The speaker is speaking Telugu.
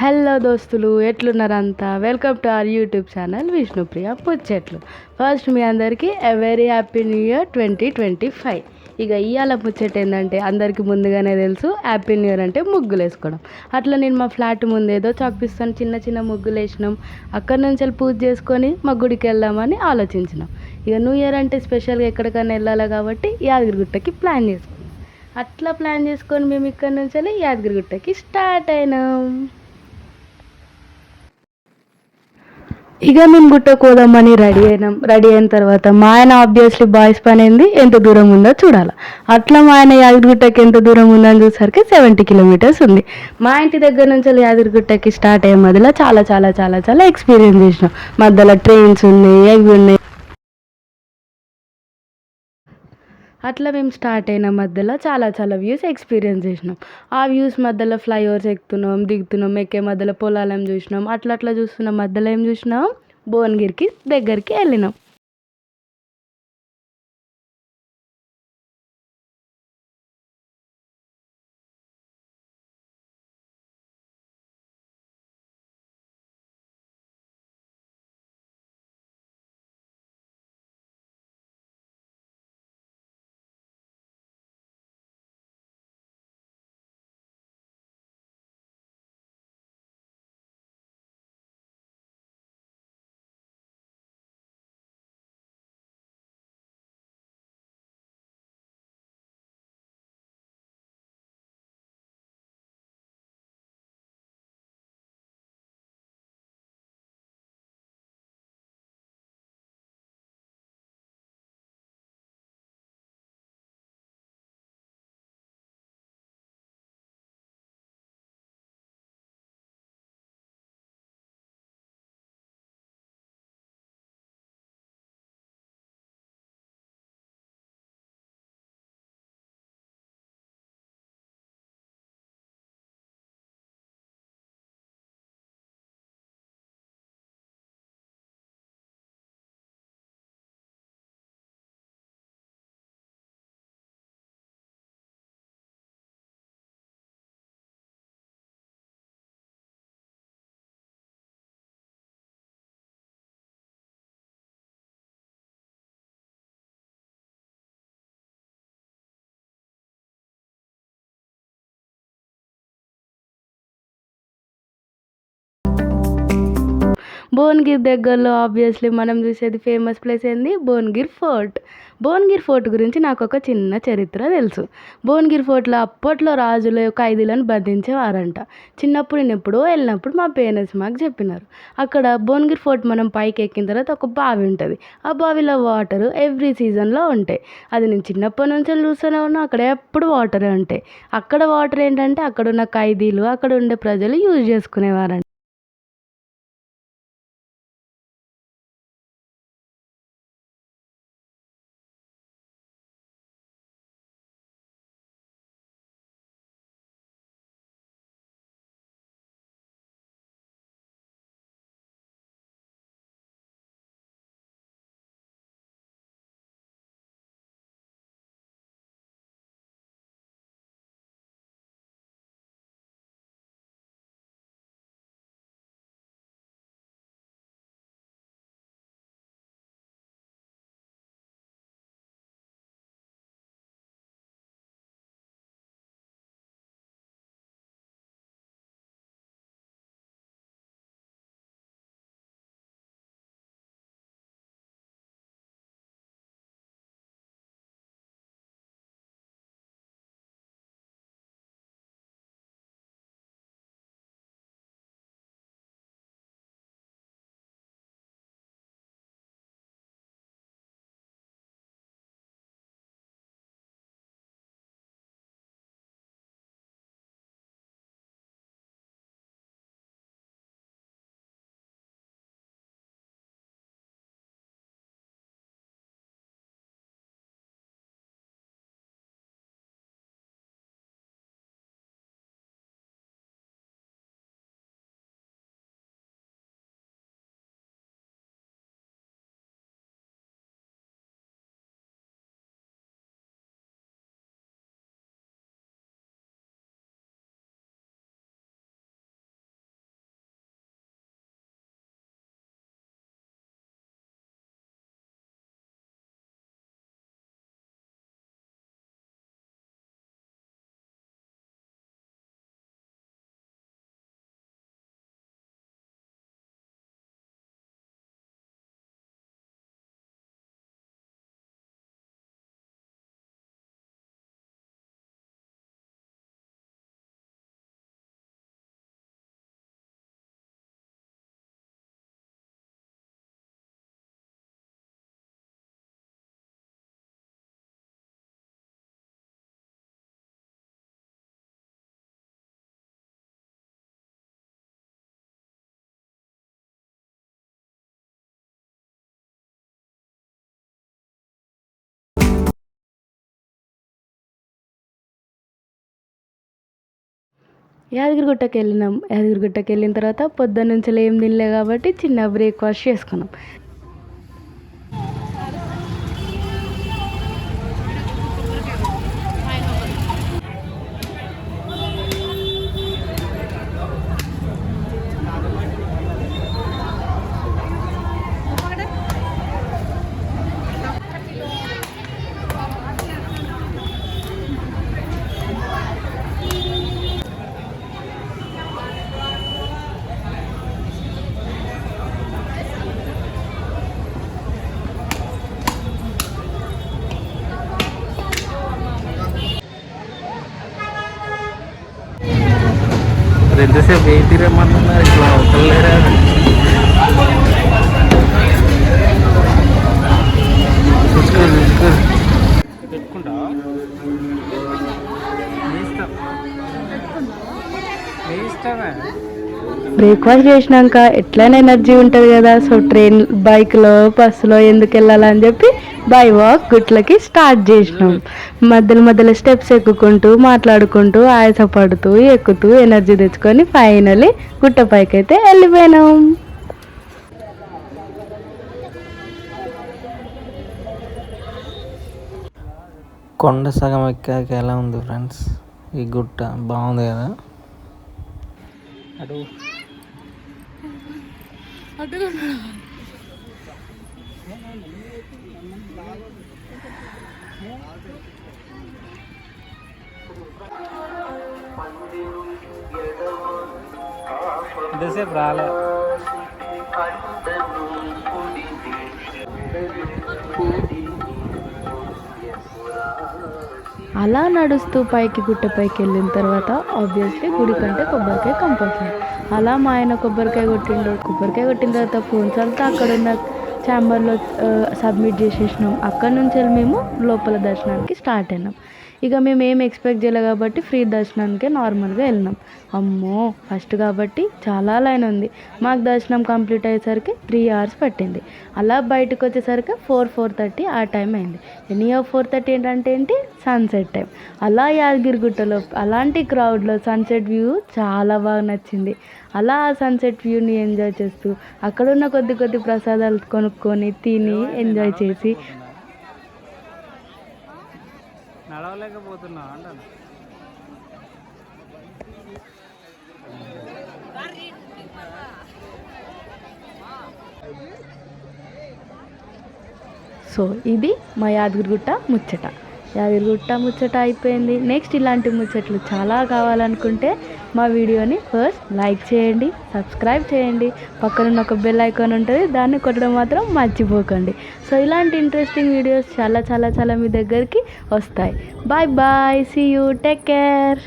హలో దోస్తులు ఎట్లున్నారంతా? Welcome to our YouTube channel Vishnupriya పుచ్చెట్లు first మీ అందరికీ a very happy new year twenty twenty five ఇక ఇవాళ ముచ్చట ఏంటంటే అందరికీ ముందుగానే తెలుసు హ్యాపీ న్యూ ఇయర్ అంటే ముగ్గులు వేసుకోవడం అట్లా నేను మా ఫ్లాట్ ముందు ఏదో చాక్పిస్తాను చిన్న చిన్న ముగ్గులు వేసినాం అక్కడి నుంచి వెళ్ళి పూజ చేసుకొని మా గుడికి వెళ్దామని ఆలోచించినాం. ఇక న్యూ ఇయర్ అంటే స్పెషల్గా ఎక్కడికైనా వెళ్ళాలి కాబట్టి యాదగిరిగుట్టకి ప్లాన్ చేసుకున్నాం. అట్లా ప్లాన్ చేసుకొని మేము ఇక్కడి నుంచి వెళ్ళి యాదగిరిగుట్టకి స్టార్ట్ అయినాం. ఇక మేము గుట్టకు పోదామని రెడీ అయినాం. రెడీ అయిన తర్వాత మా ఆయన ఆబ్వియస్లీ బాయ్స్ పని ఏంది? ఎంత దూరం ఉందో చూడాలి. అట్లా మా ఆయన యాదగిరిగుట్టకి ఎంత దూరం ఉందని చూసరికి సెవెంటీ కిలోమీటర్స్ ఉంది. మా ఇంటి దగ్గర నుంచి యాదగిరిగుట్టకి స్టార్ట్ అయ్యే మధ్యలో చాలా చాలా చాలా చాలా ఎక్స్పీరియన్స్ చేసినాం. మధ్యలో ట్రైన్స్ ఉన్నాయి అవి ఉన్నాయి. అట్లా మేము స్టార్ట్ అయిన మధ్యలో చాలా చాలా వ్యూస్ ఎక్స్పీరియన్స్ చేసినాం. ఆ వ్యూస్ మధ్యలో ఫ్లైఓవర్స్ ఎక్కుతున్నాం దిగుతున్నాం ఎక్కే మధ్యలో పొలాలను చూసినాం అట్లా అట్లా చూస్తున్నాం మధ్యలో ఏం చూసినాం? భువనగిరికి దగ్గరికి వెళ్ళినాం. భువనగిరి దగ్గరలో ఆబ్వియస్లీ మనం చూసేది ఫేమస్ ప్లేస్ ఏంది? భువనగిరి ఫోర్ట్ భువనగిరి ఫోర్ట్ గురించి నాకు ఒక చిన్న చరిత్ర తెలుసు. భువనగిరి ఫోర్ట్లో అప్పట్లో రాజులు ఖైదీలను బంధించేవారంట. చిన్నప్పుడు నేను ఎప్పుడో వెళ్ళినప్పుడు మా పేరెంట్స్ మాకు చెప్పినారు. అక్కడ భువనగిరి ఫోర్ట్ మనం పైకి ఎక్కిన తర్వాత ఒక బావి ఉంటుంది. ఆ బావిలో వాటర్ ఎవ్రీ సీజన్లో ఉంటాయి. అది నేను చిన్నప్పటి నుంచి చూస్తూనే ఉన్నా అక్కడ ఎప్పుడు వాటరే ఉంటాయి. అక్కడ వాటర్ ఏంటంటే అక్కడ ఉన్న ఖైదీలు అక్కడ ఉండే ప్రజలు యూజ్ చేసుకునేవారంట. యాదగిరిగుట్టకి వెళ్ళినాం యాదగిరిగుట్టకి వెళ్ళిన తర్వాత పొద్దున్న నుంచి ఏం తినలే కాబట్టి చిన్న బ్రేక్ఫాస్ట్ చేసుకున్నాం. ఎంతసేపు ఏం తిరగమన్నారు ఇట్లా ఒకళ్ళేరా చూసుకో చూసుకో. పెట్టుకుంటా మీ మీ ఇష్టమే. బ్రేక్ఫాస్ట్ చేసినాక ఎట్లయినా ఎనర్జీ ఉంటుంది కదా. సో ట్రైన్ బైక్లో బస్సులో ఎందుకు వెళ్ళాలని చెప్పి బై వాక్ గుట్లకి స్టార్ట్ చేసినాం. మధ్యలో మధ్యలో స్టెప్స్ ఎక్కుకుంటూ మాట్లాడుకుంటూ ఆయాసపడుతూ ఎక్కుతూ ఎనర్జీ తెచ్చుకొని ఫైనలీ గుట్ట పైకి అయితే వెళ్ళిపోయినాం. కొండ సగం ఎక్కాక ఎలా ఉంది ఫ్రెండ్స్? ఈ గుట్ట బాగుంది కదా? అటు ఎంతసేపు రాలే అలా నడుస్తూ పైకి గుట్టపైకి వెళ్ళిన తర్వాత ఆబ్వియస్లీ గుడి కంటే కొబ్బరికాయ కంపల్సరీ అలా మా ఆయన కొబ్బరికాయ కొట్టిండు. కొబ్బరికాయ కొట్టిన తర్వాత ఫోన్స్ అంతా అక్కడ ఉన్న ఛాంబర్లో సబ్మిట్ చేసేసినాం. అక్కడ నుంచి వెళ్ళి మేము లోపల దర్శనానికి స్టార్ట్ అయినాం. ఇక మేము ఏం ఎక్స్పెక్ట్ చేయలే కాబట్టి ఫ్రీ దర్శనానికే నార్మల్గా వెళ్ళినాం. అమ్మో ఫస్ట్ కాబట్టి చాలా లైన్ ఉంది. మాకు దర్శనం కంప్లీట్ అయ్యేసరికి త్రీ అవర్స్ పట్టింది. అలా బయటకు వచ్చేసరికి ఫోర్ ఫోర్ థర్టీ ఆ టైం అయింది. ఎనీ ఆఫ్ ఫోర్ థర్టీ ఏంటంటే ఏంటి? సన్సెట్ టైం అలా యాదగిరిగుట్టలో అలాంటి క్రౌడ్లో సన్సెట్ వ్యూ చాలా బాగా నచ్చింది. అలా ఆ సన్సెట్ వ్యూని ఎంజాయ్ చేస్తూ అక్కడున్న కొద్ది కొద్ది ప్రసాదాలు కొనుక్కొని తిని ఎంజాయ్ చేసి. నడవలేకపోతున్నా సో ఇది మా యాదగిరిగుట్ట ముచ్చట. యాదగిరిగుట్ట ముచ్చట అయిపోయింది. నెక్స్ట్ ఇలాంటి ముచ్చట్లు చాలా కావాలనుకుంటే మా వీడియోని ఫస్ట్ లైక్ చేయండి సబ్స్క్రైబ్ చేయండి. పక్కనున్న ఒక బెల్ ఐకాన్ ఉంటుంది దాన్ని కొట్టడం మాత్రం మర్చిపోకండి. సో ఇలాంటి ఇంట్రెస్టింగ్ వీడియోస్ చాలా చాలా చాలా మీ దగ్గరికి వస్తాయి. Bye bye see you take care